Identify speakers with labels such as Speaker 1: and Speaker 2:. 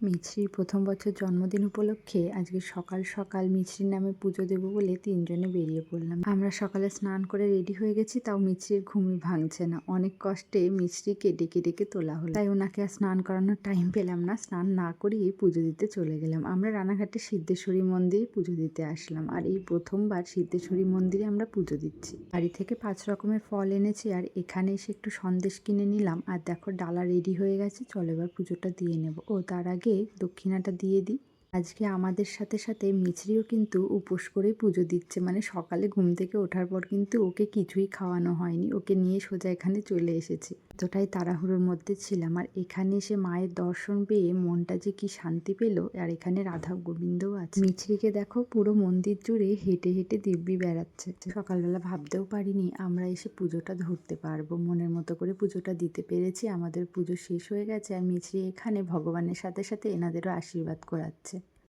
Speaker 1: মিছরির প্রথম বছর জন্মদিন উপলক্ষে আজকে সকাল সকাল মিছরির নামে পুজো দেবো বলে তিনজনে বেরিয়ে পড়লাম। আমরা সকালে স্নান করে রেডি হয়ে গেছি, তাও মিছরির ঘুমই ভাঙছে না। অনেক কষ্টে মিছরিকে ডেকে ডেকে তোলা হলো। তাই ওনাকে আর স্নান করানোর টাইম পেলাম না। স্নান না করিয়ে পুজো দিতে চলে গেলাম। আমরা রানাঘাটে সিদ্ধেশ্বরী মন্দিরে পুজো দিতে আসলাম। আর এই প্রথমবার সিদ্ধেশ্বরী মন্দিরে আমরা পুজো দিচ্ছি। বাড়ি থেকে পাঁচ রকমের ফল এনেছি আর এখানে এসে একটু সন্দেশ কিনে নিলাম। আর দেখো ডালা রেডি হয়ে গেছে। চলো এবার পুজোটা দিয়ে নেব। ও, তার আগে দক্ষিণাটা দিয়ে দিই। আজকে আমাদের সাথে সাথে মিছরিও কিন্তু উপোস করে পুজো দিচ্ছে। মানে সকালে ঘুম থেকে ওঠার পর কিন্তু ওকে কিছুই খাওয়ানো হয়নি। ওকে নিয়ে সোজা এখানে চলে এসেছি। এতটাই তাড়াহুড়োর মধ্যে ছিলাম আর এখানে এসে মায়ের দর্শন পেয়ে মনটা যে কি শান্তি পেল আর এখানে রাধা গোবিন্দও আছে। মিছরিকে দেখো পুরো মন্দির জুড়ে হেঁটে হেঁটে দিব্যি বেড়াচ্ছে। সকালবেলা ভাবতেও পারিনি আমরা এসে পুজোটা ধরতে পারব। মনের মতো করে পুজোটা দিতে পেরেছি। আমাদের পুজো শেষ হয়ে গেছে আর মিছরি এখানে ভগবানের সাথে সাথে এনাদেরও আশীর্বাদ করাচ্ছে।